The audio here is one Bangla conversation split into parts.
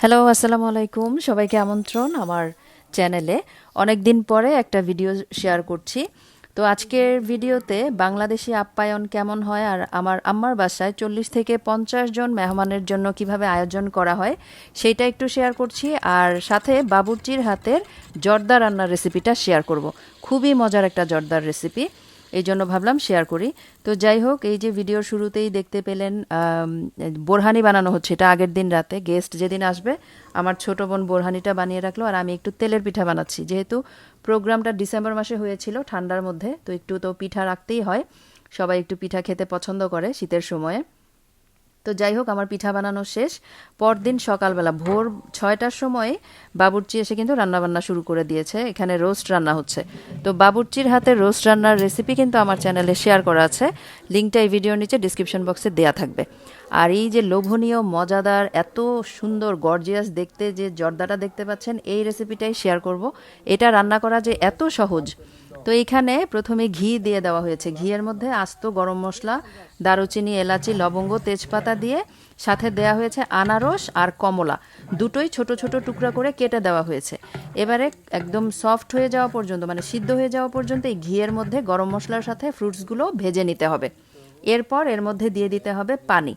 হ্যালো আসসালামু আলাইকুম। সবাইকে আমন্ত্রণ আমার চ্যানেলে। অনেক দিন পরে একটা ভিডিও শেয়ার করছি। তো আজকের ভিডিওতে বাংলাদেশি আপ্যায়ন কেমন হয় আর আমার আম্মার বাসায় চল্লিশ থেকে পঞ্চাশ জন মেহমানের জন্য কীভাবে আয়োজন করা হয় সেইটা একটু শেয়ার করছি আর সাথে বাবুর্চির হাতের জর্দা রান্নার রেসিপিটা শেয়ার করব। খুবই মজার একটা জর্দার রেসিপি এই জন্য ভাবলাম শেয়ার করি। তো যাই হোক, এই যে ভিডিওর শুরুতেই দেখতে পেলেন বোরহানি বানানো হচ্ছে। এটা আগের দিন রাতে গেস্ট যেদিন আসবে, আমার ছোট বোন বোরহানিটা বানিয়ে রাখল আর আমি একটু তেলের পিঠা বানাচ্ছি। যেহেতু প্রোগ্রামটা ডিসেম্বর মাসে হয়েছিল ঠান্ডার মধ্যে, তো একটু তো পিঠা রাখতেই হয়। সবাই একটু পিঠা খেতে পছন্দ করে শীতের সময়ে। তো যাই হোক, আমার পিঠা বানানো শেষ। পরদিন সকালবেলা ভোর ছয়টার সময় বাবুর্চি এসে কিন্তু রান্নাবান্না শুরু করে দিয়েছে। এখানে রোস্ট রান্না হচ্ছে। তো বাবুর্চির হাতে রোস্ট রান্নার রেসিপি কিন্তু আমার চ্যানেলে শেয়ার করা আছে। লিঙ্কটা এই ভিডিওর নিচে ডিসক্রিপশন বক্সে দেয়া থাকবে। আর এই যে লোভনীয়, মজাদার, এত সুন্দর গর্জিয়াস দেখতে যে জর্দাটা দেখতে পাচ্ছেন, এই রেসিপিটাই শেয়ার করব। এটা রান্না করা যে এত সহজ তো এইখানে প্রথমে ঘি দিয়ে দেওয়া হয়েছে। ঘিয়ের মধ্যে আস্ত গরম মশলা, দারুচিনি, এলাচি, লবঙ্গ, তেজপাতা দিয়ে সাথে দেওয়া হয়েছে আনারস আর কমলা। দুটোই ছোট ছোট টুকরা করে কেটে দেওয়া হয়েছে। এবারে একদম সফট হয়ে যাওয়া পর্যন্ত মানে সিদ্ধ হয়ে যাওয়া পর্যন্ত এই ঘিয়ের মধ্যে গরম মশলার সাথে ফ্রুটসগুলো ভেজে নিতে হবে। এরপর এর মধ্যে দিয়ে দিতে হবে পানি।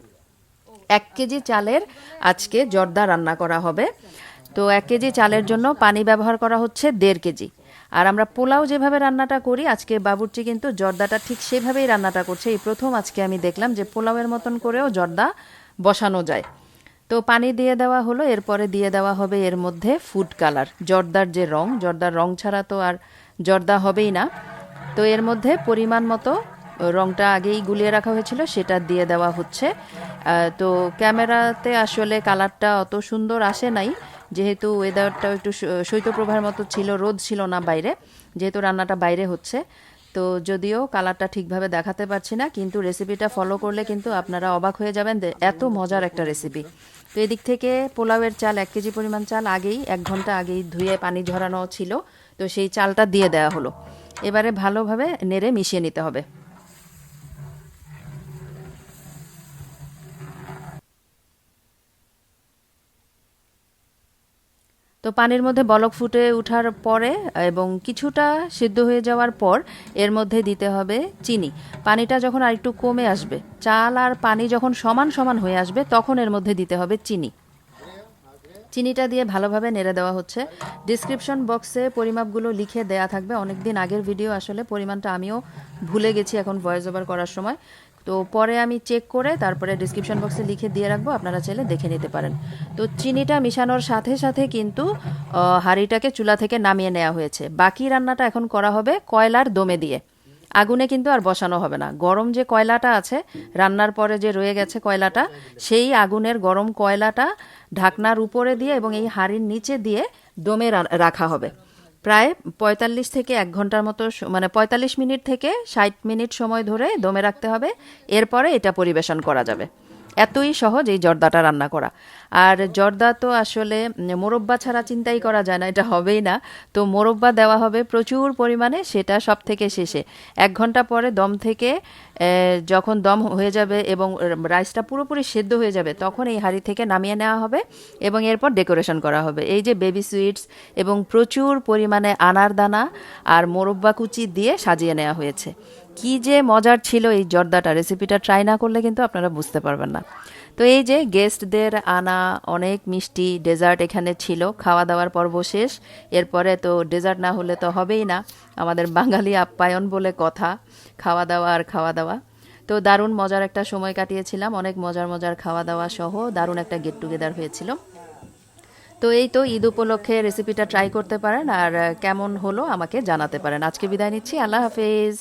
এক কেজি চালের আজকে জর্দা রান্না করা হবে। তো এক কেজি চালের জন্য পানি ব্যবহার করা হচ্ছে দেড় কেজি। আর আমরা পোলাও যেভাবে রান্নাটা করি, আজকে বাবুর্চি কিন্তু জর্দাটা ঠিক সেভাবেই রান্নাটা করছে। এই প্রথম আজকে আমি দেখলাম যে পোলাওয়ের মতন করেও জর্দা বসানো যায়। তো পানি দিয়ে দেওয়া হলো, এরপরে দিয়ে দেওয়া হবে এর মধ্যে ফুড কালার জর্দার যে রং। জর্দার রং ছাড়া তো আর জর্দা হবেই না। তো এর মধ্যে পরিমাণ মতো রংটা আগেই গুলিয়ে রাখা হয়েছিল, সেটা দিয়ে দেওয়া হচ্ছে। তো ক্যামেরাতে আসলে কালারটা অত সুন্দর আসে নাই। যেহেতু ওয়েদারটাও একটু শৈত্যপ্রবাহের মতো ছিল, রোদ ছিল না বাইরে, যেহেতু রান্নাটা বাইরে হচ্ছে, তো যদিও কালারটা ঠিকভাবে দেখাতে পারছি না, কিন্তু রেসিপিটা ফলো করলে কিন্তু আপনারা অবাক হয়ে যাবেন এত মজার একটা রেসিপি তো এদিক থেকে পোলাওয়ের চাল, এক কেজি পরিমাণ চাল আগেই, এক ঘণ্টা আগেই ধুয়ে পানি ঝরানো ছিল, তো সেই চালটা দিয়ে দেওয়া হলো। এবারে ভালোভাবে নেড়ে মিশিয়ে নিতে হবে। তো পানির মধ্যে বলক ফুটে ওঠার পরে এবং কিছুটা সিদ্ধ হয়ে যাওয়ার পর এর মধ্যে দিতে হবে চিনি। পানিটা যখন আরেকটু কমে আসবে, চাল আর পানি যখন সমান সমান হয়ে আসবে, তখন এর মধ্যে দিতে হবে চিনি। চিনিটা দিয়ে ভালোভাবে নেড়ে দেওয়া হচ্ছে। ডিসক্রিপশন বক্সে পরিমাপগুলো লিখে দেয়া থাকবে। অনেক দিন আগের ভিডিও, আসলে পরিমাণটা আমিও ভুলে গেছি এখন ভয়েস ওভার করার সময়। তো পরে আমি চেক করে তারপরে ডিসক্রিপশন বক্সে লিখে দিয়ে রাখব, আপনারা চাইলে দেখে নিতে পারেন। তো চিনিটা মিশানোর সাথে সাথে কিন্তু হাঁড়িটাকে চুলা থেকে নামিয়ে নেওয়া হয়েছে। বাকি রান্নাটা এখন করা হবে কয়লার দমে দিয়ে। আগুনে কিন্তু আর বসানো হবে না। গরম যে কয়লাটা আছে, রান্নার পরে যে রয়ে গেছে কয়লাটা, সেই আগুনের গরম কয়লাটা ঢাকনার উপরে দিয়ে এবং এই হাঁড়ির নিচে দিয়ে দমে রাখা হবে। প্রায় পঁয়তাল্লিশ থেকে এক ঘণ্টার মতো মানে পঁয়তাল্লিশ মিনিট থেকে ষাট মিনিট সময় ধরে দমে রাখতে হবে। এরপরে এটা পরিবেশন করা যাবে। এতই সহজ এই জর্দাটা রান্না করা। আর জর্দা তো আসলে মোরব্বা ছাড়া চিন্তাই করা যায় না, এটা হবেই না। তো মোরব্বা দেওয়া হবে প্রচুর পরিমাণে, সেটা সব থেকে শেষে। এক ঘণ্টা পরে দম থেকে যখন দম হয়ে যাবে এবং রাইসটা পুরোপুরি সেদ্ধ হয়ে যাবে, তখন এই হাঁড়ি থেকে নামিয়ে নেওয়া হবে এবং এরপর ডেকোরেশন করা হবে। এই যে বেবি সুইটস এবং প্রচুর পরিমাণে আনার দানা আর মোরব্বা কুচি দিয়ে সাজিয়ে নেওয়া হয়েছে। কি যে মজার ছিল এই জর্দাটা? রেসিপিটা ট্রাই না করলে কিন্তু আপনারা বুঝতে পারবেন না। তো এই যে গেস্টদের আনা অনেক মিষ্টি ডেজার্ট এখানে ছিল খাওয়া দাওয়ার পর্ব শেষ। এরপরে তো ডেজার্ট না হলে তো হবেই না। আমাদের বাঙালি আপ্যায়ন বলে কথা খাওয়া দাওয়া আর খাওয়া দাওয়া তো দারুণ মজার একটা সময় কাটিয়েছিলাম, অনেক মজার মজার খাওয়া দাওয়া সহ দারুণ একটা গেট টুগেদার হয়েছিল। তো এই তো ঈদ উপলক্ষে রেসিপিটা ট্রাই করতে পারেন আর কেমন হলো আমাকে জানাতে পারেন। আজকে বিদায় নিচ্ছি, আল্লাহ হাফেজ।